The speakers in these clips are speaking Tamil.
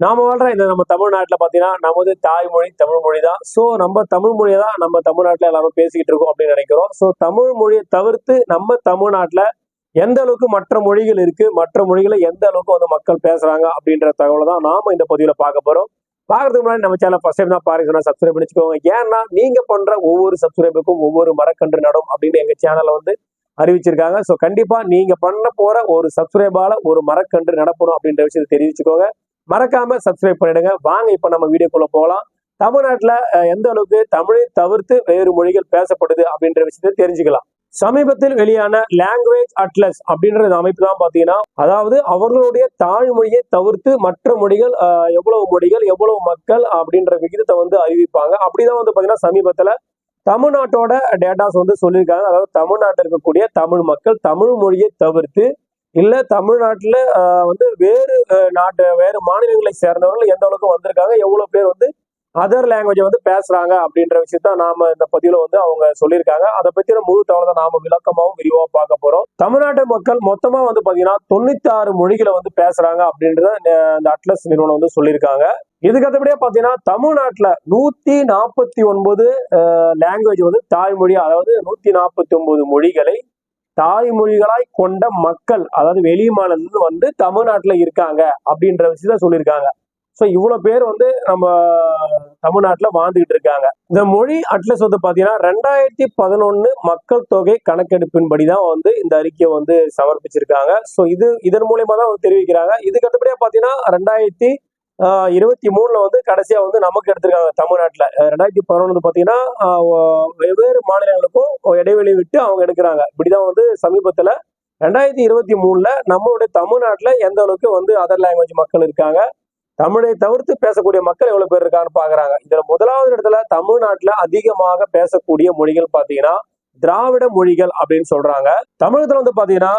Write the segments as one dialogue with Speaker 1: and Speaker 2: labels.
Speaker 1: நாம வாழ்ற இந்த நம்ம தமிழ்நாட்டில் பார்த்தீங்கன்னா நமது தாய்மொழி தமிழ் மொழி தான் ஸோ நம்ம தமிழ் மொழியை தான் நம்ம தமிழ்நாட்டில் எல்லாரும் பேசிக்கிட்டு இருக்கோம் அப்படின்னு நினைக்கிறோம். ஸோ தமிழ் மொழியை தவிர்த்து நம்ம தமிழ்நாட்டில் எந்த அளவுக்கு மற்ற மொழிகள் இருக்கு மற்ற மொழிகளை எந்த அளவுக்கு வந்து மக்கள் பேசுறாங்க அப்படின்ற தகவலை தான் நாம இந்த பதிவில் பார்க்க போறோம். பார்க்கறதுக்கு முன்னாடி நம்ம சேனல் ஃபர்ஸ்ட் டைம் தான் பாருங்க சப்ஸ்கிரைப் பண்ணிச்சுக்கோங்க. ஏன்னா நீங்க பண்ற ஒவ்வொரு சப்ஸ்கிரைபுக்கும் ஒவ்வொரு மரக்கன்று நடும் அப்படின்னு எங்க சேனல்ல வந்து அறிவிச்சிருக்காங்க. ஸோ கண்டிப்பா நீங்க பண்ண போற ஒரு சப்ஸ்கிரைபால ஒரு மரக்கன்று நடப்பணும் அப்படின்ற விஷயத்தை தெரிவிச்சுக்கோங்க. மறக்காம சப்ஸ்கிரைப் பண்ணிடுங்க. வாங்க இப்ப நம்ம வீடியோக்குள்ள போகலாம். தமிழ்நாட்டுல எந்த அளவுக்கு தமிழை தவிர்த்து வேறு மொழிகள் பேசப்படுது அப்படின்ற விஷயத்தை தெரிஞ்சுக்கலாம். சமீபத்தில் வெளியான லாங்குவேஜ் அட்லஸ் அப்படின்ற இந்த அமைப்பு தான் பாத்தீங்கன்னா அதாவது அவர்களுடைய தாய்மொழியை தவிர்த்து மற்ற மொழிகள் எவ்வளவு மொழிகள் எவ்வளவு மக்கள் அப்படின்ற விகிதத்தை வந்து அறிவிப்பாங்க. அப்படிதான் வந்து பாத்தீங்கன்னா சமீபத்துல தமிழ்நாட்டோட டேட்டாஸ் வந்து சொல்லியிருக்காங்க. அதாவது தமிழ்நாட்டில் இருக்கக்கூடிய தமிழ் மக்கள் தமிழ் மொழியை தவிர்த்து இல்ல தமிழ்நாட்டுல வந்து வேறு நாட்டு வேறு மாநிலங்களை சேர்ந்தவர்கள் எந்த அளவுக்கு வந்திருக்காங்க எவ்வளவு பேர் வந்து அதர் லாங்குவேஜை வந்து பேசுறாங்க அப்படின்ற விஷயத்த நாம இந்த பதிவுல வந்து அவங்க சொல்லியிருக்காங்க. அதை பற்றின முழு தகவலை நாம விளக்கமாவும் விரிவா பார்க்க போறோம். தமிழ்நாட்டு மக்கள் மொத்தமா வந்து பாத்தீங்கன்னா தொண்ணூத்தி ஆறு மொழிகளை வந்து பேசுறாங்க அப்படின்றத இந்த- அட்லஸ் நிறுவனம் வந்து சொல்லியிருக்காங்க. இதுக்கு அடுத்தபடியா பாத்தீங்கன்னா தமிழ்நாட்டுல நூத்தி நாற்பத்தி ஒன்பது லாங்குவேஜ் வந்து தாய்மொழி அதாவது நூத்தி நாற்பத்தி ஒன்பது மொழிகளை தாய்மொழிகளாய் கொண்ட மக்கள் அதாவது வெளி மாநிலத்துல வந்து தமிழ்நாட்டுல இருக்காங்க அப்படின்ற விஷயத்த சொல்லியிருக்காங்க. ஸோ இவ்வளவு பேர் வந்து நம்ம தமிழ்நாட்டில் வாழ்ந்துகிட்டு இருக்காங்க. இந்த மொழி அட்லஸ் வந்து பார்த்தீங்கன்னா ரெண்டாயிரத்தி பதினொன்று மக்கள் தொகை கணக்கெடுப்பின்படி தான் வந்து இந்த அறிக்கையை வந்து சமர்ப்பிச்சிருக்காங்க. ஸோ இது இதன் மூலியமா தான் வந்து தெரிவிக்கிறாங்க. இதுக்கு அடுத்தபடியாக பார்த்தீங்கன்னா ரெண்டாயிரத்தி இருபத்தி மூணுல வந்து கடைசியா வந்து நமக்கு எடுத்திருக்காங்க தமிழ்நாட்டில். ரெண்டாயிரத்தி பதினொன்று பார்த்தீங்கன்னா வெவ்வேறு மாநிலங்களுக்கும் இடைவெளி விட்டு அவங்க எடுக்கிறாங்க. இப்படிதான் வந்து சமீபத்தில் ரெண்டாயிரத்தி இருபத்தி மூணுல நம்மளுடைய தமிழ்நாட்டில் எந்த அளவுக்கு வந்து அதர் லாங்குவேஜ் மக்கள் இருக்காங்க தமிழை தவிர்த்து பேசக்கூடிய மக்கள் எவ்வளவு பேர் இருக்கான்னு பாக்குறாங்க. இதுல முதலாவது இடத்துல தமிழ்நாட்டில் அதிகமாக பேசக்கூடிய மொழிகள் பார்த்தீங்கன்னா திராவிட மொழிகள் அப்படின்னு சொல்றாங்க. தமிழகத்துல வந்து பாத்தீங்கன்னா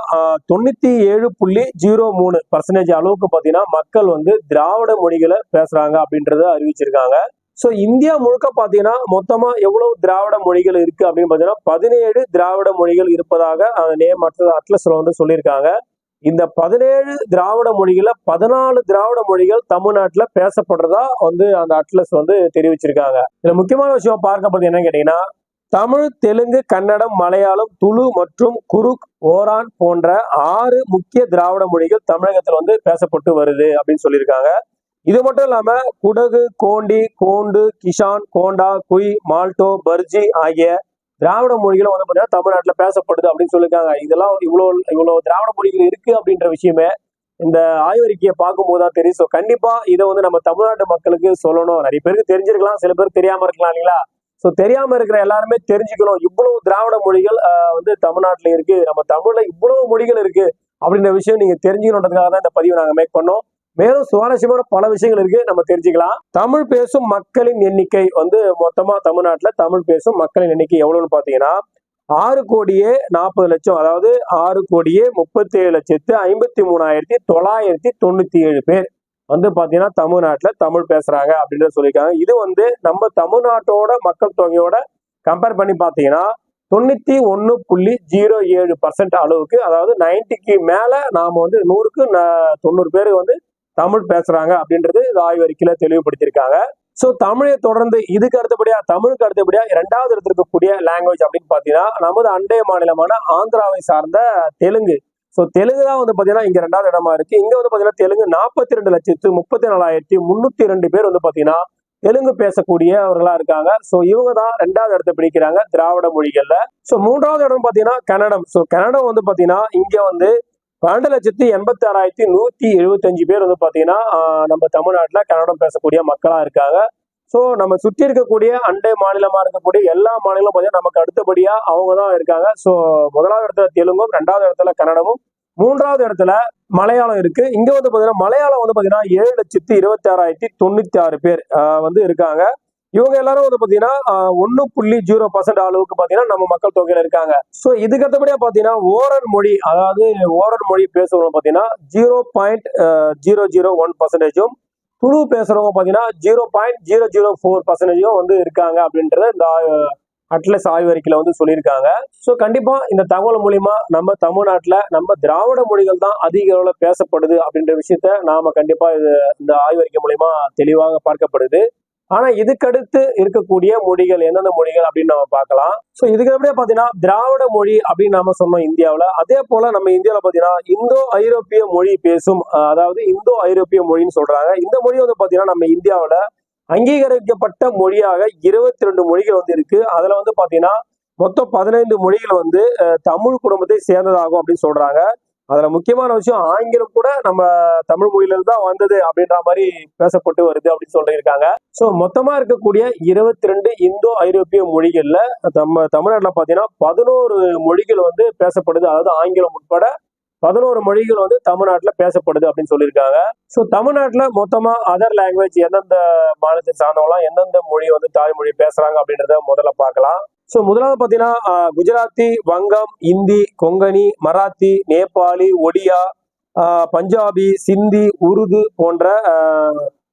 Speaker 1: தொண்ணூத்தி ஏழு புள்ளி ஜீரோ மூணு பர்சன்டேஜ் அளவுக்கு பாத்தீங்கன்னா மக்கள் வந்து திராவிட மொழிகளை பேசுறாங்க அப்படின்றத அறிவிச்சிருக்காங்க. ஸோ இந்தியா முழுக்க பார்த்தீங்கன்னா மொத்தமாக எவ்வளவு திராவிட மொழிகள் இருக்கு அப்படின்னு பார்த்தீங்கன்னா பதினேழு திராவிட மொழிகள் இருப்பதாக அந்த நேம் அட்லஸ்ல வந்து சொல்லியிருக்காங்க. இந்த பதினேழு திராவிட மொழிகளில் பதினாலு திராவிட மொழிகள் தமிழ்நாட்டில் பேசப்படுறதா வந்து அந்த அட்லஸ் வந்து தெரிவிச்சிருக்காங்க. இதில் முக்கியமான விஷயம் பார்க்கப்படுது என்னன்னு கேட்டீங்கன்னா தமிழ் தெலுங்கு கன்னடம் மலையாளம் துளு மற்றும் குருக் ஓரான் போன்ற ஆறு முக்கிய திராவிட மொழிகள் தமிழகத்தில் வந்து பேசப்பட்டு வருது அப்படின்னு சொல்லியிருக்காங்க. இது மட்டும் இல்லாம குடகு கோண்டி கோண்டு கிஷான் கோண்டா குய் மால்டோ பர்ஜி ஆகிய திராவிட மொழிகளும் வந்து பார்த்தீங்கன்னா தமிழ்நாட்டில் பேசப்படுது அப்படின்னு சொல்லியிருக்காங்க. இதெல்லாம் இவ்வளோ இவ்வளோ திராவிட மொழிகள் இருக்கு அப்படின்ற விஷயமே இந்த ஆய்வறிக்கையை பார்க்கும்போது தான் தெரியும். ஸோ கண்டிப்பா இதை வந்து நம்ம தமிழ்நாட்டு மக்களுக்கு சொல்லணும். நிறைய பேருக்கு தெரிஞ்சிருக்கலாம் சில பேர் தெரியாம இருக்கலாம் இல்லைங்களா? ஸோ தெரியாம இருக்கிற எல்லாருமே தெரிஞ்சுக்கணும். இவ்வளவு திராவிட மொழிகள் வந்து தமிழ்நாட்டில் இருக்கு. நம்ம தமிழ்ல இவ்வளவு மொழிகள் இருக்கு அப்படின்ற விஷயம் நீங்க தெரிஞ்சுக்கணுன்றதுக்காக தான் இந்த பதிவை நாங்க மேக் பண்ணோம். மேலும் சுவாரஸ்யமான பல விஷயங்கள் இருக்கு. நம்ம தெரிஞ்சுக்கலாம். தமிழ் பேசும் மக்களின் எண்ணிக்கை வந்து மொத்தமா தமிழ்நாட்டுல தமிழ் பேசும் மக்களின் எண்ணிக்கை எவ்வளவுன்னு பாத்தீங்கன்னா ஆறு கோடியே நாற்பது லட்சம் அதாவது ஆறு கோடியே முப்பத்தி ஏழு லட்சத்து ஐம்பத்தி மூணாயிரத்தி தொள்ளாயிரத்தி தொண்ணூத்தி ஏழு பேர். வந்து பார்த்தீங்கன்னா தமிழ்நாட்டில் தமிழ் பேசுகிறாங்க அப்படின்றத சொல்லியிருக்காங்க. இது வந்து நம்ம தமிழ்நாட்டோட மக்கள் தொகையோட கம்பேர் பண்ணி பார்த்தீங்கன்னா தொண்ணூற்றி ஒன்று புள்ளி ஜீரோ ஏழு பர்சன்ட் அளவுக்கு அதாவது நைன்டிக்கு மேலே நாம் வந்து நூறுக்கு ந- தொண்ணூறு பேர் வந்து தமிழ் பேசுகிறாங்க அப்படின்றது இது ஆய்வறிக்கையில் தெளிவுபடுத்தியிருக்காங்க. ஸோ தமிழை தொடர்ந்து இதுக்கு அடுத்தபடியா தமிழுக்கு அடுத்தபடியா இரண்டாவது இடத்துல இருக்கக்கூடிய லாங்குவேஜ் அப்படின்னு பார்த்தீங்கன்னா நமது அண்டை மாநிலமான ஆந்திராவை சார்ந்த தெலுங்கு ஸோ தெலுங்கு தான் வந்து பார்த்தீங்கன்னா இங்கே ரெண்டாவது இடமா இருக்கு. இங்கே வந்து பார்த்தீங்கன்னா தெலுங்கு நாற்பத்தி ரெண்டு லட்சத்து முப்பத்தி நாலாயிரத்தி முந்நூற்றி ரெண்டு பேர் வந்து பார்த்தீங்கன்னா தெலுங்கு பேசக்கூடியவர்களா இருக்காங்க. ஸோ இவங்க தான் ரெண்டாவது இடத்தை பிடிக்கிறாங்க திராவிட மொழிகள்ல. ஸோ மூன்றாவது இடம் பார்த்தீங்கன்னா கன்னடம். ஸோ கன்னடம் வந்து பார்த்தீங்கன்னா இங்கே வந்து பன்னெண்டு லட்சத்தி எண்பத்தி ஆறாயிரத்தி நூற்றி எழுபத்தஞ்சு பேர் வந்து பார்த்தீங்கன்னா நம்ம தமிழ்நாட்டில் கன்னடம் பேசக்கூடிய மக்களாக இருக்காங்க. ஸோ நம்ம சுற்றி இருக்கக்கூடிய அண்டை மாநிலமாக இருக்கக்கூடிய எல்லா மாநிலமும் பார்த்தீங்கன்னா நமக்கு அடுத்தபடியாக அவங்க தான் இருக்காங்க. ஸோ முதலாவது இடத்துல தெலுங்கும் ரெண்டாவது இடத்துல கன்னடமும் மூன்றாவது இடத்துல மலையாளம் இருக்கு. இங்க வந்து பாத்தீங்கன்னா மலையாளம் வந்து பாத்தீங்கன்னா ஏழு லட்சத்தி இருபத்தி ஆறாயிரத்தி தொண்ணூத்தி ஆறு பேர் வந்து இருக்காங்க. இவங்க எல்லாரும் வந்து பாத்தீங்கன்னா ஒன்னு புள்ளி ஜீரோ பர்சன்ட் அளவுக்கு பாத்தீங்கன்னா நம்ம மக்கள் தொகையில இருக்காங்க. ஸோ இதுக்கு அடுத்தபடியா பாத்தீங்கன்னா ஓரன் மொழி அதாவது ஓரன் மொழி பேசுறவங்க பாத்தீங்கன்னா zero point zero zero one பர்சன்டேஜும் Tulu பேசுறவங்க பார்த்தீங்கன்னா zero point zero zero four பர்சன்டேஜும் வந்து இருக்காங்க அப்படின்றத இந்த அட்லஸ் ஆய்வறிக்கையில் வந்து சொல்லியிருக்காங்க. ஸோ கண்டிப்பா இந்த தகவல் மூலியமா நம்ம தமிழ்நாட்டில் நம்ம திராவிட மொழிகள் தான் அதிக அளவில் பேசப்படுது அப்படின்ற விஷயத்த நாம கண்டிப்பா இது இந்த ஆய்வறிக்கை மூலியமா தெளிவாக பார்க்கப்படுது. ஆனா இதுக்கடுத்து இருக்கக்கூடிய மொழிகள் என்னென்ன மொழிகள் அப்படின்னு நம்ம பார்க்கலாம். ஸோ இதுக்கு அப்படியே பாத்தீங்கன்னா திராவிட மொழி அப்படின்னு நாம சொன்னோம் இந்தியாவுல. அதே போல நம்ம இந்தியாவில் பாத்தீங்கன்னா இந்தோ ஐரோப்பிய மொழி பேசும் அஹ், அதாவது இந்தோ ஐரோப்பிய மொழின்னு சொல்றாங்க. இந்த மொழி வந்து பாத்தீங்கன்னா நம்ம இந்தியாவுல அங்கீகரிக்கப்பட்ட மொழியாக இருபத்தி ரெண்டு மொழிகள் வந்து இருக்கு. அதுல வந்து பாத்தீங்கன்னா மொத்தம் பதினைந்து மொழிகள் வந்து தமிழ் குடும்பத்தை சேர்ந்ததாகும் அப்படின்னு சொல்றாங்க. அதுல முக்கியமான விஷயம் ஆங்கிலம் கூட நம்ம தமிழ் மொழியில தான் வந்தது அப்படின்ற மாதிரி பேசப்பட்டு வருது அப்படின்னு சொல்லியிருக்காங்க. ஸோ மொத்தமா இருக்கக்கூடிய இருபத்தி ரெண்டு இந்தோ ஐரோப்பிய மொழிகள்ல நம்ம தமிழ்நாட்டில் பார்த்தீங்கன்னா பதினோரு மொழிகள் வந்து பேசப்படுது. அதாவது ஆங்கிலம் உட்பட பதினோரு மொழிகள் வந்து தமிழ்நாட்டில் பேசப்படுது அப்படின்னு சொல்லியிருக்காங்க. ஸோ தமிழ்நாட்டில் மொத்தமாக அதர் லாங்குவேஜ் எந்தெந்த மாநிலத்தை சார்ந்தவங்களாம் எந்தெந்த மொழி வந்து தாய்மொழி பேசுகிறாங்க அப்படின்றத முதல்ல பார்க்கலாம். ஸோ முதலாவது பார்த்தீங்கன்னா குஜராத்தி வங்கம் இந்தி கொங்கணி மராத்தி நேபாளி ஒடியா பஞ்சாபி சிந்தி உருது போன்ற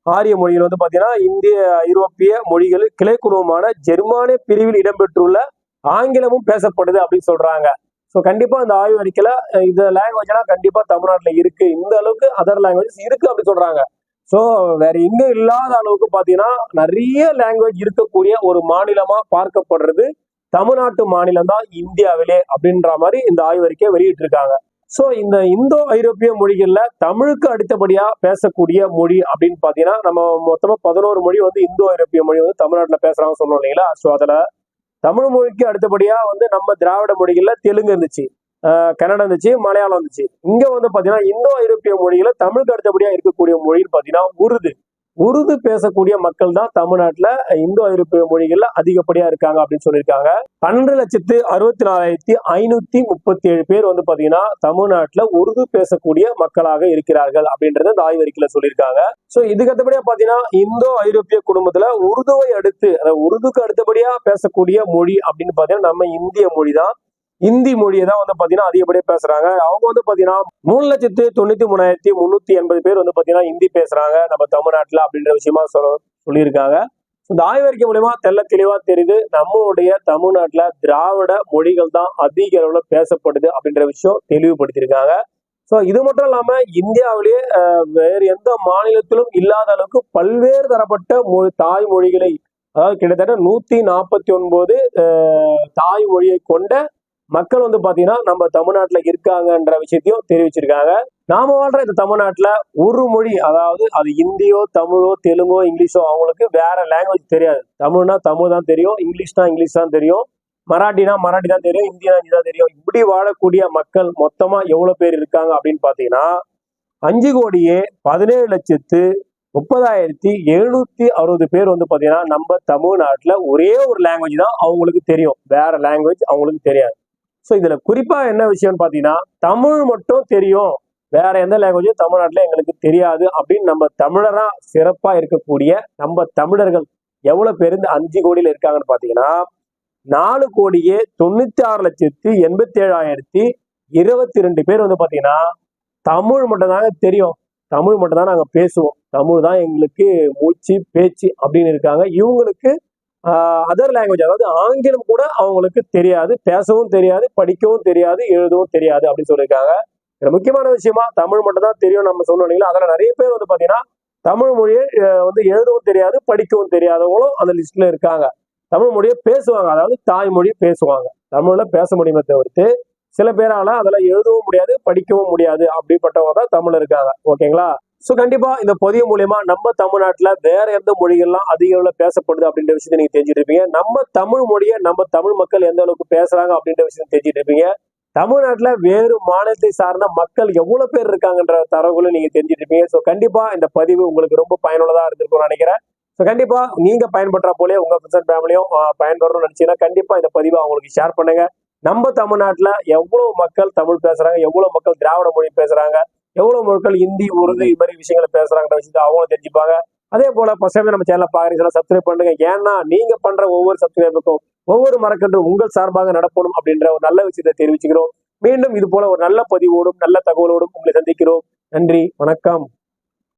Speaker 1: ஆரிய மொழிகள் வந்து பார்த்தீங்கன்னா இந்திய ஐரோப்பிய மொழிகள் கிளை குடும்பமான ஜெர்மானிய பிரிவில் இடம்பெற்றுள்ள ஆங்கிலமும் பேசப்படுது அப்படின்னு சொல்றாங்க. ஸோ கண்டிப்பாக அந்த ஆய்வு அறிக்கையில் இந்த லாங்குவேஜ்லாம் கண்டிப்பாக தமிழ்நாட்டில் இருக்கு. இந்த அளவுக்கு அதர் லாங்குவேஜஸ் இருக்கு அப்படின்னு சொல்றாங்க. ஸோ வேற எங்கும் இல்லாத அளவுக்கு பார்த்தீங்கன்னா நிறைய லாங்குவேஜ் இருக்கக்கூடிய ஒரு மாநிலமாக பார்க்கப்படுறது தமிழ்நாட்டு மாநிலம் தான் இந்தியாவிலே அப்படின்ற மாதிரி இந்த ஆய்வறிக்கை வெளியிட்டிருக்காங்க. ஸோ இந்த இந்தோ ஐரோப்பிய மொழிகளில் தமிழுக்கு அடுத்தபடியாக பேசக்கூடிய மொழி அப்படின்னு பார்த்தீங்கன்னா நம்ம மொத்தமாக பதினோரு மொழி வந்து இந்தோ ஐரோப்பிய மொழி வந்து தமிழ்நாட்டில் பேசுகிறாங்கன்னு சொன்னோம் இல்லைங்களா? ஸோ அதில் தமிழ் மொழிக்கு அடுத்தபடியாக வந்து நம்ம திராவிட மொழிகளில் தெலுங்கு இருந்துச்சு கன்னடம் இருந்துச்சு மலையாளம் இருந்துச்சு. இங்கே வந்து பார்த்தீங்கன்னா இந்தோ ஐரோப்பிய மொழிகளில் தமிழுக்கு அடுத்தபடியாக இருக்கக்கூடிய மொழின்னு பார்த்தீங்கன்னா உருது. உருது பேசக்கூடிய மக்கள் தான் தமிழ்நாட்டுல இந்தோ ஐரோப்பிய மொழிகள்ல அதிகப்படியா இருக்காங்க அப்படின்னு சொல்லியிருக்காங்க. பன்னெண்டு லட்சத்து அறுபத்தி நாலாயிரத்தி ஐநூத்தி முப்பத்தி ஏழு பேர் வந்து பாத்தீங்கன்னா தமிழ்நாட்டுல உருது பேசக்கூடிய மக்களாக இருக்கிறார்கள் அப்படின்றத இந்த ஆய்வறிக்கையில சொல்லியிருக்காங்க. சோ இதுக்கு அடுத்தபடியா பாத்தீங்கன்னா இந்தோ ஐரோப்பிய குடும்பத்துல உருதுவை அடுத்து அதாவது உருதுக்கு அடுத்தபடியா பேசக்கூடிய மொழி அப்படின்னு பாத்தீங்கன்னா நம்ம இந்திய மொழி தான் இந்தி மொழியை தான் வந்து பாத்தீங்கன்னா அதிகப்படியாக பேசுறாங்க. அவங்க வந்து பாத்தீங்கன்னா மூணு லட்சத்து தொண்ணூத்தி மூணாயிரத்தி முன்னூத்தி எண்பது பேர் வந்து பாத்தீங்கன்னா ஹிந்தி பேசுறாங்க. நம்ம தமிழ்நாட்டுல அப்படின்ற விஷயமா சொல்ல சொல்லியிருக்காங்க. இந்த ஆய்வறிக்கை மூலயமா தெள்ள தெளிவா தெரியுது. நம்மளுடைய தமிழ்நாட்டுல திராவிட மொழிகள் தான் அதிக அளவுல பேசப்படுது அப்படின்ற விஷயம் தெளிவுபடுத்தியிருக்காங்க. ஸோ இது மட்டும் இல்லாம இந்தியாவிலேயே வேறு எந்த மாநிலத்திலும் இல்லாத அளவுக்கு பல்வேறு தரப்பட்ட மொழி தாய்மொழிகளை அதாவது கிட்டத்தட்ட நூத்தி நாற்பத்தி ஒன்பது தாய்மொழியை கொண்ட மக்கள் வந்து பாத்தீங்கன்னா நம்ம தமிழ்நாட்டுல இருக்காங்கன்ற விஷயத்தையும் தெரிவிச்சிருக்காங்க. நாம வாழ்ற இந்த தமிழ்நாட்டுல ஒரு மொழி அதாவது அது இந்தியோ தமிழோ தெலுங்கோ இங்கிலீஷோ அவங்களுக்கு வேற லாங்குவேஜ் தெரியாது. தமிழ்னா தமிழ் தான் தெரியும் இங்கிலீஷ்னா இங்கிலீஷ் தான் தெரியும் மராட்டினா மராட்டி தான் தெரியும் இந்தியா ஹிந்தி தான் தெரியும். இப்படி வாழக்கூடிய மக்கள் மொத்தமா எவ்வளவு பேர் இருக்காங்க அப்படின்னு பாத்தீங்கன்னா அஞ்சு கோடியே பதினேழு லட்சத்து முப்பதாயிரத்தி எழுநூத்தி அறுபது பேர் வந்து பாத்தீங்கன்னா நம்ம தமிழ்நாட்டுல ஒரே ஒரு லாங்குவேஜ் தான் அவங்களுக்கு தெரியும். வேற லாங்குவேஜ் அவங்களுக்கு தெரியாது. ஸோ இதுல குறிப்பா என்ன விஷயம்னு பாத்தீங்கன்னா தமிழ் மட்டும் தெரியும். வேற எந்த லாங்குவேஜும் தமிழ்நாட்டில் எங்களுக்கு தெரியாது அப்படின்னு நம்ம தமிழரா சிறப்பா இருக்கக்கூடிய நம்ம தமிழர்கள் எவ்வளவு பேர் இந்த அஞ்சு கோடியில இருக்காங்கன்னு பாத்தீங்கன்னா நாலு கோடியே தொண்ணூத்தி ஆறு லட்சத்தி எண்பத்தி ஏழாயிரத்தி இருபத்தி ரெண்டு பேர் வந்து பாத்தீங்கன்னா தமிழ் மட்டும்தாங்க தெரியும். தமிழ் மட்டும்தான் நாங்கள் பேசுவோம். தமிழ் தான் எங்களுக்கு மூச்சு பேச்சு அப்படின்னு இருக்காங்க. இவங்களுக்கு அதர் லாங்குவேஜ் அதாவது ஆங்கிலம் கூட அவங்களுக்கு தெரியாது பேசவும் தெரியாது படிக்கவும் தெரியாது எழுதவும் தெரியாது அப்படின்னு சொல்லியிருக்காங்க. முக்கியமான விஷயமா தமிழ் மட்டும் தான் தெரியும் நம்ம சொன்னோம் இல்லைங்களா அதில் நிறைய பேர் வந்து பாத்தீங்கன்னா தமிழ் மொழியை வந்து எழுதவும் தெரியாது படிக்கவும் தெரியாதவங்களும் அந்த லிஸ்ட்ல இருக்காங்க. தமிழ் மொழியை பேசுவாங்க அதாவது தாய்மொழி பேசுவாங்க. தமிழ்ல பேச முடியுமே தவிர்த்து சில பேரால அதில் எழுதவும் முடியாது படிக்கவும் முடியாது அப்படிப்பட்டவங்க தான் தமிழ் இருக்காங்க. ஓகேங்களா? ஸோ கண்டிப்பா இந்த பதிவு மூலயமா நம்ம தமிழ்நாட்டில் வேற எந்த மொழிகள்லாம் அதிக அளவில் பேசப்படுது அப்படின்ற விஷயத்தை நீங்க தெரிஞ்சுட்டு இருப்பீங்க. நம்ம தமிழ் மொழியை நம்ம தமிழ் மக்கள் எந்த அளவுக்கு பேசுறாங்க அப்படின்ற விஷயத்தை தெரிஞ்சுட்டு இருப்பீங்க. தமிழ்நாட்டில் வேறு மாநிலத்தை சார்ந்த மக்கள் எவ்வளவு பேர் இருக்காங்கன்ற தரவுகளும் நீங்க தெரிஞ்சுட்டு இருப்பீங்க. ஸோ கண்டிப்பா இந்த பதிவு உங்களுக்கு ரொம்ப பயனுள்ளதா இருந்திருக்கும்னு நினைக்கிறேன். ஸோ கண்டிப்பா நீங்க பயன்படுற போலே உங்க ஃப்ரெண்ட்ஸ் அண்ட் ஃபேமிலியும் பயன்படுறோம்னு நினைச்சீங்கன்னா கண்டிப்பா இந்த பதிவை அவங்களுக்கு ஷேர் பண்ணுங்க. நம்ம தமிழ்நாட்டில் எவ்வளவு மக்கள் தமிழ் பேசுறாங்க எவ்வளவு மக்கள் திராவிட மொழி பேசுறாங்க எவ்வளவு மக்கள் ஹிந்தி உருது இது மாதிரி விஷயங்களை பேசுறாங்கன்ற விஷயத்தை அவங்களும் தெரிஞ்சுப்பாங்க. அதே போல பசங்க நம்ம சேனலை பாக்குறீங்க சப்ஸ்கிரைப் பண்ணுங்க. ஏன்னா நீங்க பண்ற ஒவ்வொரு சப்ஸ்கிரைபுக்கும் ஒவ்வொரு மரக்கன்றும் உங்கள் சார்பாக நடப்படும் அப்படின்ற ஒரு நல்ல விஷயத்தை தெரிவிச்சுக்கிறோம். மீண்டும் இது போல ஒரு நல்ல பதிவோடும் நல்ல தகவலோடும் உங்களை சந்திக்கிறோம். நன்றி வணக்கம்.